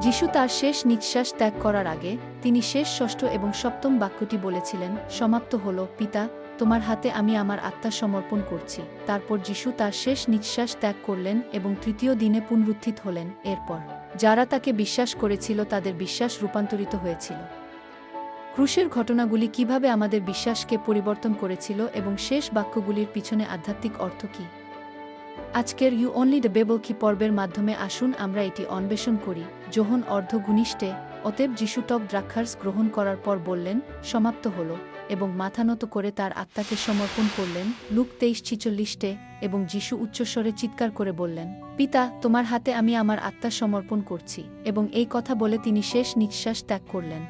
যিশু তার শেষ নিঃশ্বাস ত্যাগ করার আগে তিনি শেষ ষষ্ঠ এবং সপ্তম বাক্যটি বলেছিলেন, সমাপ্ত হল, পিতা, তোমার হাতে আমি আমার আত্মা সমর্পণ করছি। তারপর যিশু তার শেষ নিঃশ্বাস ত্যাগ করলেন এবং তৃতীয় দিনে পুনরুত্থিত হলেন। এরপর যারা তাকে বিশ্বাস করেছিল, তাদের বিশ্বাস রূপান্তরিত হয়েছিল। ক্রুশের ঘটনাগুলি কীভাবে আমাদের বিশ্বাসকে পরিবর্তন করেছিল এবং শেষ বাক্যগুলির পিছনে আধ্যাত্মিক অর্থ কী? আজকের ইউ অনলি দ্য বেবল কি পর্বের মাধ্যমে আসুন আমরা এটি অন্বেষণ করি। যোহন অর্ধ ঘনিষ্ঠে অতএব যিশুটক দ্রাক্ষার্স গ্রহণ করার পর বললেন, সমাপ্ত হল, এবং মাথা নত করে তার আত্মাকে সমর্পণ করলেন, লুক তেইশ ছিচল্লিশটে এবং যিশু উচ্চস্বরে চিৎকার করে বললেন, পিতা, তোমার হাতে আমি আমার আত্মা সমর্পণ করছি, এবং এই কথা বলে তিনি শেষ নিঃশ্বাস ত্যাগ করলেন।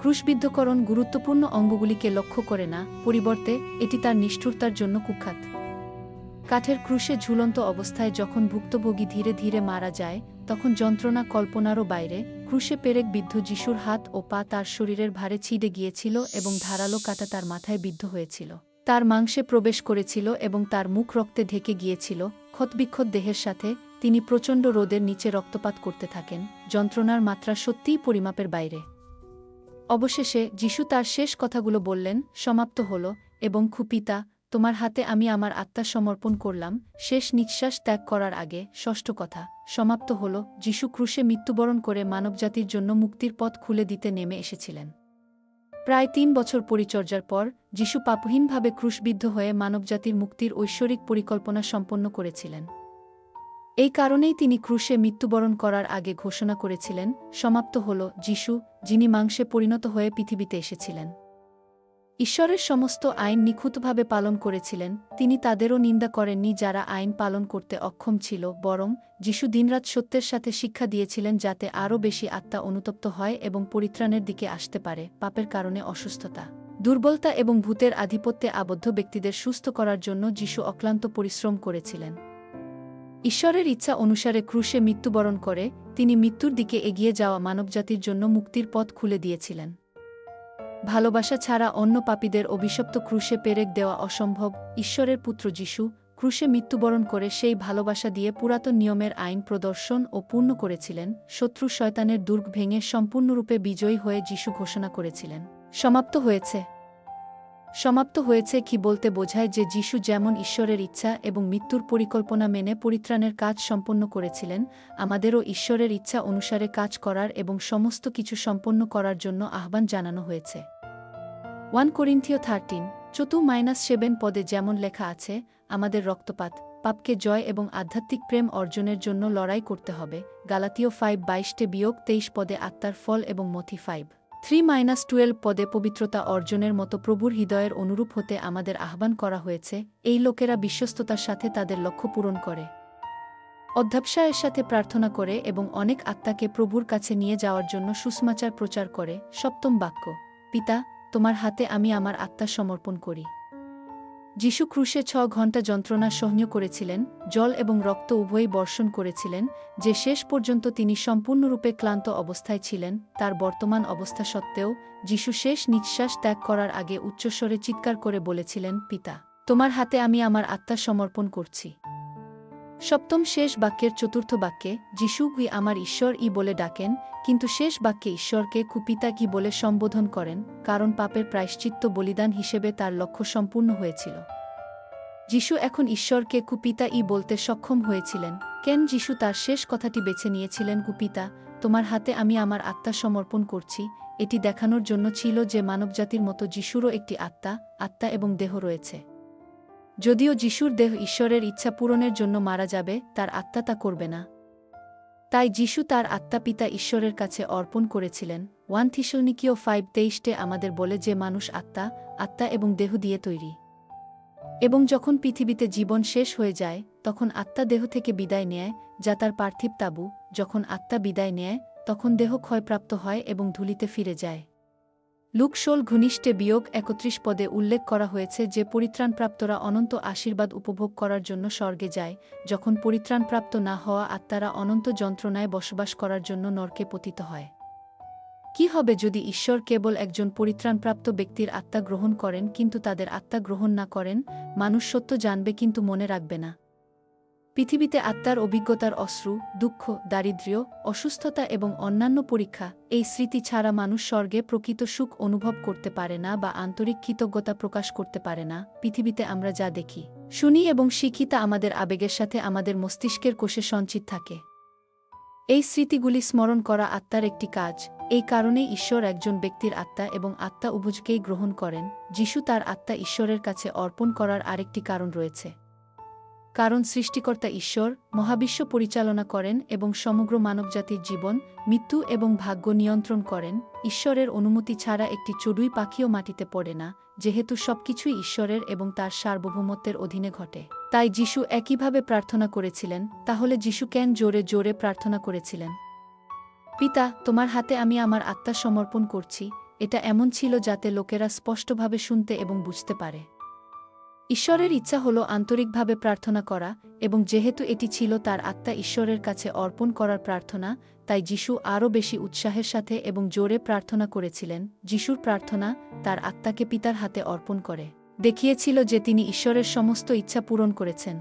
ক্রুশবিদ্ধকরণ গুরুত্বপূর্ণ অঙ্গগুলিকে লক্ষ্য করে না, পরিবর্তে এটি তার নিষ্ঠুরতার জন্য কুখ্যাত। কাঠের ক্রুশে ঝুলন্ত অবস্থায় যখন ভুক্তভোগী ধীরে ধীরে মারা যায়, তখন যন্ত্রণা কল্পনারও বাইরে, ক্রুশে পেরেক বিদ্ধ যিশুর হাত ও পা তার শরীরের ভারে ছিঁড়ে গিয়েছিল এবং ধারালো কাটা তার মাথায় বিদ্ধ হয়েছিল। তার মাংসে প্রবেশ করেছিল এবং তার মুখ রক্তে ঢেকে গিয়েছিল। ক্ষতবিক্ষত দেহের সাথে তিনি প্রচণ্ড রোদের নিচে রক্তপাত করতে থাকেন। যন্ত্রণার মাত্রা সত্যিই পরিমাপের বাইরে। অবশেষে যিশু তার শেষ কথাগুলো বললেন, সমাপ্ত হল এবং খুপিতা তোমার হাতে আমি আমার আত্মা সমর্পণ করলাম, শেষ নিঃশ্বাস ত্যাগ করার আগে, ষষ্ঠ কথা, সমাপ্ত হল, যিশু ক্রুশে মৃত্যুবরণ করে মানবজাতির জন্য মুক্তির পথ খুলে দিতে নেমে এসেছিলেন। প্রায় তিন বছর পরিচর্যার পর, যিশু পাপহীনভাবে ক্রুশবিদ্ধ হয়ে মানবজাতির মুক্তির ঐশ্বরিক পরিকল্পনা সম্পন্ন করেছিলেন। এই কারণেই তিনি ক্রুশে মৃত্যুবরণ করার আগে ঘোষণা করেছিলেন, সমাপ্ত হল, যিশু, যিনি মাংসে পরিণত হয়ে পৃথিবীতে এসেছিলেন। ঈশ্বরের সমস্ত আইন নিখুঁতভাবে পালন করেছিলেন, তিনি তাদেরও নিন্দা করেননি যারা আইন পালন করতে অক্ষম ছিল, বরং যিশু দিনরাত সত্যের সাথে শিক্ষা দিয়েছিলেন যাতে আরও বেশি আত্মা অনুতপ্ত হয় এবং পরিত্রাণের দিকে আসতে পারে, পাপের কারণে অসুস্থতা। দুর্বলতা এবং ভূতের আধিপত্যে আবদ্ধ ব্যক্তিদের সুস্থ করার জন্য যিশু অক্লান্ত পরিশ্রম করেছিলেন। ঈশ্বরের ইচ্ছা অনুসারে ক্রুশে মৃত্যুবরণ করে, তিনি মৃত্যুর দিকে এগিয়ে যাওয়া মানবজাতির জন্য মুক্তির পথ খুলে দিয়েছিলেন। ভালোবাসা ছাড়া অন্য পাপীদের অভিশপ্ত ক্রুশে পেরেক দেওয়া অসম্ভব। ঈশ্বরের পুত্র যিশু ক্রুশে মৃত্যুবরণ করে সেই ভালোবাসা দিয়ে পুরাতন নিয়মের আইন প্রদর্শন ও পূর্ণ করেছিলেন। শত্রু শয়তানের দুর্গ ভেঙে সম্পূর্ণরূপে বিজয়ী হয়ে যিশু ঘোষণা করেছিলেন। সমাপ্ত হয়েছে। সমাপ্ত হয়েছে কি বলতে বোঝায় যে যিশু যেমন ঈশ্বরের ইচ্ছা এবং মৃত্যুর পরিকল্পনা মেনে পরিত্রাণের কাজ সম্পন্ন করেছিলেন, আমাদেরও ঈশ্বরের ইচ্ছা অনুসারে কাজ করার এবং সমস্ত কিছু সম্পন্ন করার জন্য আহ্বান জানানো হয়েছে। ওয়ান করিন্থিও থার্টিন চতু মাইনাস সেভেন পদে যেমন লেখা আছে, আমাদের রক্তপাত, পাপকে জয় এবং আধ্যাত্মিক প্রেম অর্জনের জন্য লড়াই করতে হবে, গালাতীয় ফাইভ বাইশটে বিয়োগ তেইশ পদে আত্মার ফল এবং মথি ফাইভ থ্রি মাইনাস টুয়েলভ পদে পবিত্রতা অর্জনের মতো প্রভুর হৃদয়ের অনুরূপ হতে আমাদের আহ্বান করা হয়েছে, এই লোকেরা বিশ্বস্ততার সাথে তাদের লক্ষ্য পূরণ করে। অধ্যাবসায়ের সাথে প্রার্থনা করে এবং অনেক আত্মাকে প্রভুর কাছে নিয়ে যাওয়ার জন্য সুষমাচার প্রচার করে, সপ্তম বাক্য, পিতা, তোমার হাতে আমি আমার আত্মা সমর্পণ করি। যিশু ক্রুশে ছ ঘণ্টা যন্ত্রণা সহ্য করেছিলেন, জল এবং রক্ত উভয়ই বর্ষণ করেছিলেন, যে শেষ পর্যন্ত তিনি সম্পূর্ণরূপে ক্লান্ত অবস্থায় ছিলেন, তার বর্তমান অবস্থা সত্ত্বেও যিশু শেষ নিঃশ্বাস ত্যাগ করার আগে উচ্চস্বরে চিৎকার করে বলেছিলেন, পিতা, তোমার হাতে আমি আমার আত্মা সমর্পণ করছি। সপ্তম শেষ বাক্যের চতুর্থ বাক্যে, যিশু কি আমার ঈশ্বর ই বলে ডাকেন? কিন্তু শেষ বাক্যে ঈশ্বরকে কুপিতা কি বলে সম্বোধন করেন? কারণ পাপের প্রায়শ্চিত্ত বলিদান হিসেবে তার লক্ষ্য সম্পূর্ণ হয়েছিল। যিশু এখন ঈশ্বরকে কুপিতা ই বলতে সক্ষম হয়েছিলেন। কেন যিশু তার শেষ কথাটি বেছে নিয়েছিলেন, কুপিতা, তোমার হাতে আমি আমার আত্মা সমর্পণ করছি। এটি দেখানোর জন্য ছিল যে মানবজাতির মতো যিশুরও একটি আত্মা আত্মা এবং দেহ রয়েছে। যদিও যিশুর দেহ ঈশ্বরের ইচ্ছা পূরণের জন্য মারা যাবে, তার আত্মা তা করবে না। তাই যিশু তার আত্মা পিতা ঈশ্বরের কাছে অর্পণ করেছিলেন। ওয়ান থিসলনিকীয় ফাইভ তেইশটে আমাদের বলে যে, মানুষ আত্মা আত্মা এবং দেহ দিয়ে তৈরি। এবং যখন পৃথিবীতে জীবন শেষ হয়ে যায়, তখন আত্মা দেহ থেকে বিদায় নেয়, যা তার পার্থিব তাবু। যখন আত্মা বিদায় নেয়, তখন দেহ ক্ষয়প্রাপ্ত হয় এবং ধুলিতে ফিরে যায়। লুকশোল ঘনিষ্ঠে বিয়োগ একত্রিশ পদে উল্লেখ করা হয়েছে যে পরিত্রাণপ্রাপ্তরা অনন্ত আশীর্বাদ উপভোগ করার জন্য স্বর্গে যায়, যখন পরিত্রাণপ্রাপ্ত না হওয়া আত্মারা অনন্ত যন্ত্রণায় বসবাস করার জন্য নরকে পতিত হয়। কি হবে যদি ঈশ্বর কেবল একজন পরিত্রাণপ্রাপ্ত ব্যক্তির আত্মা গ্রহণ করেন, কিন্তু তাদের আত্মা গ্রহণ না করেন? মানুষ সত্য জানবে, কিন্তু মনে রাখবে না। পৃথিবীতে আত্মার অভিজ্ঞতার অশ্রু, দুঃখ, দারিদ্র্য, অসুস্থতা এবং অন্যান্য পরীক্ষা এই স্মৃতি ছাড়া মানুষ স্বর্গে প্রকৃত সুখ অনুভব করতে পারে না বা আন্তরিক কৃতজ্ঞতা প্রকাশ করতে পারে না। পৃথিবীতে আমরা যা দেখি, শুনি এবং শিখি তা আমাদের আবেগের সাথে আমাদের মস্তিষ্কের কোষে সঞ্চিত থাকে। এই স্মৃতিগুলি স্মরণ করা আত্মার একটি কাজ। এই কারণে ঈশ্বর একজন ব্যক্তির আত্মা এবং আত্মা উভয়কেই গ্রহণ করেন। যিশু তার আত্মা ঈশ্বরের কাছে অর্পণ করার আরেকটি কারণ রয়েছে। কারণ সৃষ্টিকর্তা ঈশ্বর, মহাবিশ্ব পরিচালনা করেন এবং সমগ্র মানবজাতির জীবন, মৃত্যু এবং ভাগ্য নিয়ন্ত্রণ করেন, ঈশ্বরের অনুমতি ছাড়া একটি চড়ুই পাখিও মাটিতে পড়ে না, যেহেতু সবকিছুই ঈশ্বরের এবং তার সার্বভৌমত্বের অধীনে ঘটে। তাই যিশু একইভাবে প্রার্থনা করেছিলেন, তাহলে যিশু কেন জোরে জোরে প্রার্থনা করেছিলেন? পিতা, তোমার হাতে আমি আমার আত্মা সমর্পণ করছি, এটা এমন ছিল যাতে লোকেরা স্পষ্টভাবে শুনতে এবং বুঝতে পারে। ঈশ্বরের ইচ্ছা হল আন্তরিকভাবে প্রার্থনা করা এবং যেহেতু এটি ছিল তার আত্মা ঈশ্বরের কাছে অর্পণ করার প্রার্থনা, তাই যিশু আরও বেশি উৎসাহের সাথে এবং জোরে প্রার্থনা করেছিলেন। যিশুর প্রার্থনা তার আত্মাকে পিতার হাতে অর্পণ করে। দেখিয়েছিল যে তিনি ঈশ্বরের সমস্ত ইচ্ছা পূরণ করেছেন।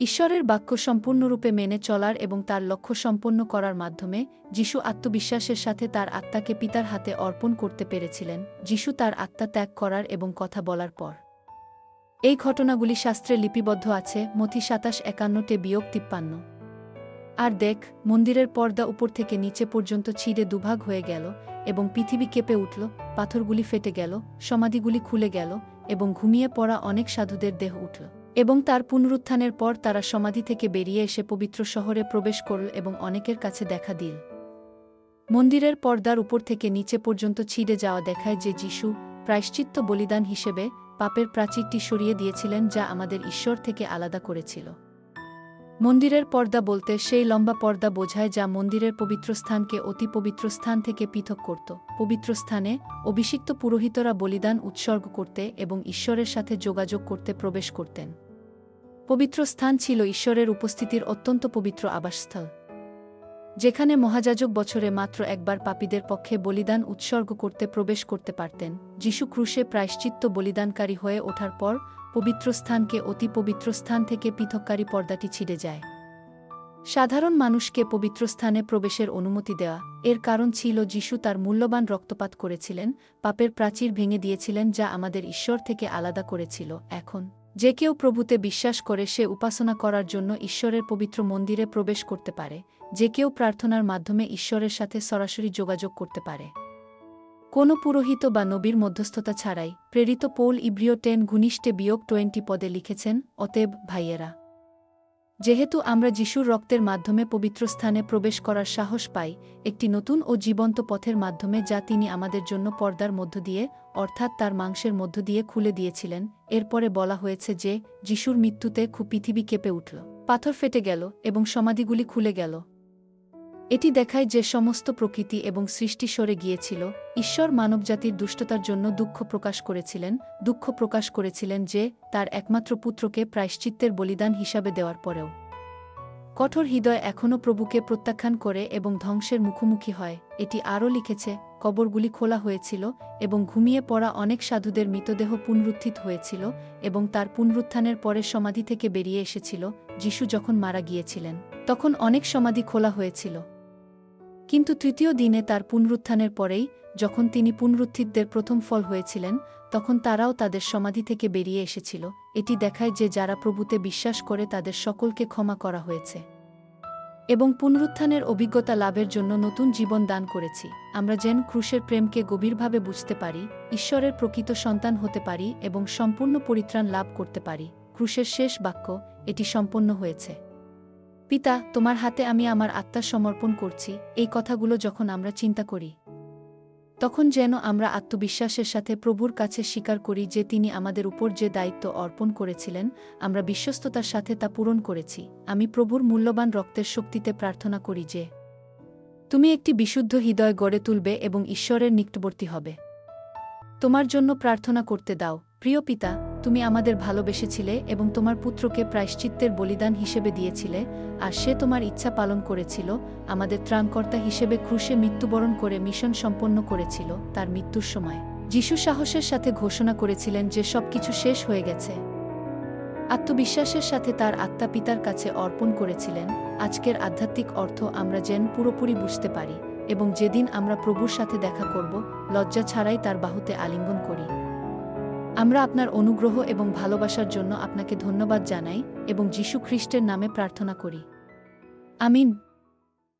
ঈশ্বরের বাক্য সম্পূর্ণরূপে মেনে চলার এবং তার লক্ষ্য সম্পন্ন করার মাধ্যমে যিশু আত্মবিশ্বাসের সাথে তার আত্মাকে পিতার হাতে অর্পণ করতে পেরেছিলেন। যিশু তার আত্মা ত্যাগ করার এবং কথা বলার পর। এই ঘটনাগুলি শাস্ত্রে লিপিবদ্ধ আছে, মথি সাতাশ একান্নটে বিয়োগ তিপ্পান্ন। আর দেখ, মন্দিরের পর্দা উপর থেকে নিচে পর্যন্ত ছিঁড়ে দুভাগ হয়ে গেল এবং পৃথিবী কেঁপে উঠল, পাথরগুলি ফেটে গেল, সমাধিগুলি খুলে গেল এবং ঘুমিয়ে পড়া অনেক সাধুদের দেহ উঠল। এবং তার পুনরুত্থানের পর তারা সমাধি থেকে বেরিয়ে এসে পবিত্র শহরে প্রবেশ করল এবং অনেকের কাছে দেখা দিল। মন্দিরের পর্দার উপর থেকে নিচে পর্যন্ত ছিঁড়ে যাওয়া দেখায় যে যিশু, প্রায়শ্চিত্ত বলিদান হিসেবে পাপের প্রাচীরটি সরিয়ে দিয়েছিলেন যা আমাদের ঈশ্বর থেকে আলাদা করেছিল। মন্দিরের পর্দা বলতে সেই লম্বা পর্দা বোঝায় যা মন্দিরের পবিত্র স্থানকে অতি পবিত্র স্থান থেকে পৃথক করত। পবিত্র স্থানে অভিষিক্ত পুরোহিতরা বলিদান উৎসর্গ করতে এবং ঈশ্বরের সাথে যোগাযোগ করতে প্রবেশ করতেন। পবিত্র স্থান ছিল ঈশ্বরের উপস্থিতির অত্যন্ত পবিত্র আবাসস্থল। যেখানে মহাযাজক বছরে মাত্র একবার পাপীদের পক্ষে বলিদান উৎসর্গ করতে প্রবেশ করতে পারতেন, যিশু ক্রুশে প্রায়শ্চিত্ত বলিদানকারী হয়ে ওঠার পর পবিত্র স্থানকে অতি পবিত্র স্থান থেকে পৃথককারী পর্দাটি ছিঁড়ে যায়। সাধারণ মানুষকে পবিত্র স্থানে প্রবেশের অনুমতি দেওয়া এর কারণ ছিল যিশু তার মূল্যবান রক্তপাত করেছিলেন, পাপের প্রাচীর ভেঙে দিয়েছিলেন যা আমাদের ঈশ্বর থেকে আলাদা করেছিল, এখন যে কেউ প্রভুতে বিশ্বাস করে সে উপাসনা করার জন্য ঈশ্বরের পবিত্র মন্দিরে প্রবেশ করতে পারে, যে কেউ প্রার্থনার মাধ্যমে ঈশ্বরের সাথে সরাসরি যোগাযোগ করতে পারে। কোনো পুরোহিত বা নবীর মধ্যস্থতা ছাড়াই প্রেরিত পৌল ইব্রিয় টেন ঘনিষ্ঠে বিয়োগ টোয়েন্টি পদে লিখেছেন, অতএব ভাইয়েরা, যেহেতু আমরা যিশুর রক্তের মাধ্যমে পবিত্র স্থানে প্রবেশ করার সাহস পাই, একটি নতুন ও জীবন্ত পথের মাধ্যমে যা তিনি আমাদের জন্য পর্দার মধ্য দিয়ে অর্থাৎ তার মাংসের মধ্য দিয়ে খুলে দিয়েছিলেন, এরপরে বলা হয়েছে যে যিশুর মৃত্যুতে খুব পৃথিবী কেঁপে উঠল। পাথর ফেটে গেল এবং সমাধিগুলি খুলে গেল। এটি দেখায় যে সমস্ত প্রকৃতি এবং সৃষ্টি সরে গিয়েছিল, ঈশ্বর মানবজাতির দুষ্টতার জন্য দুঃখ প্রকাশ করেছিলেন, দুঃখ প্রকাশ করেছিলেন যে তার একমাত্র পুত্রকে প্রায়শ্চিত্তের বলিদান হিসাবে দেওয়ার পরেও। কঠোর হৃদয় এখনও প্রভুকে প্রত্যাখ্যান করে এবং ধ্বংসের মুখোমুখি হয়, এটি আরও লিখেছে কবরগুলি খোলা হয়েছিল এবং ঘুমিয়ে পড়া অনেক সাধুদের মৃতদেহ পুনরুত্থিত হয়েছিল এবং তার পুনরুত্থানের পরে সমাধি থেকে বেরিয়ে এসেছিল যিশু যখন মারা গিয়েছিলেন। তখন অনেক সমাধি খোলা হয়েছিল। কিন্তু তৃতীয় দিনে তার পুনরুত্থানের পরেই যখন তিনি পুনরুত্থিতদের প্রথম ফল হয়েছিলেন, তখন তারাও তাদের সমাধি থেকে বেরিয়ে এসেছিল। এটি দেখায় যে যারা প্রভুতে বিশ্বাস করে তাদের সকলকে ক্ষমা করা হয়েছে। এবং পুনরুত্থানের অভিজ্ঞতা লাভের জন্য নতুন জীবন দান করেছি। আমরা যেন ক্রুশের প্রেমকে গভীরভাবে বুঝতে পারি, ঈশ্বরের প্রকৃত সন্তান হতে পারি এবং সম্পূর্ণ পরিত্রাণ লাভ করতে পারি। ক্রুশের শেষ বাক্য, এটি সম্পন্ন হয়েছে। পিতা, তোমার হাতে আমি আমার আত্মা সমর্পণ করছি। এই কথাগুলো যখন আমরা চিন্তা করি তখন যেন আমরা আত্মবিশ্বাসের সাথে প্রভুর কাছে স্বীকার করি যে তিনি আমাদের উপর যে দায়িত্ব অর্পণ করেছিলেন, আমরা বিশ্বস্ততার সাথে তা পূরণ করেছি। আমি প্রভুর মূল্যবান রক্তের শক্তিতে প্রার্থনা করি যে, তুমি একটি বিশুদ্ধ হৃদয় গড়ে তুলবে এবং ঈশ্বরের নিকটবর্তী হবে। তোমার জন্য প্রার্থনা করতে দাও। প্রিয় পিতা তুমি আমাদের ভালোবেসেছিলে এবং তোমার পুত্রকে প্রায়শ্চিত্তের বলিদান হিসেবে দিয়েছিলে, আর সে তোমার ইচ্ছা পালন করেছিল, আমাদের ত্রাণকর্তা হিসেবে ক্রুশে মৃত্যুবরণ করে মিশন সম্পন্ন করেছিল তার মৃত্যুর সময়। যিশু সাহসের সাথে ঘোষণা করেছিলেন যে সবকিছু শেষ হয়ে গেছে। আত্মবিশ্বাসের সাথে তার আত্মা পিতার কাছে অর্পণ করেছিলেন, আজকের আধ্যাত্মিক অর্থ আমরা যেন পুরোপুরি বুঝতে পারি এবং যেদিন আমরা প্রভুর সাথে দেখা করব, লজ্জা ছাড়াই তার বাহুতে আলিঙ্গন করি। আমরা আপনার অনুগ্রহ এবং ভালোবাসার জন্য আপনাকে ধন্যবাদ জানাই এবং যীশু খ্রিস্টের নামে প্রার্থনা করি। আমিন।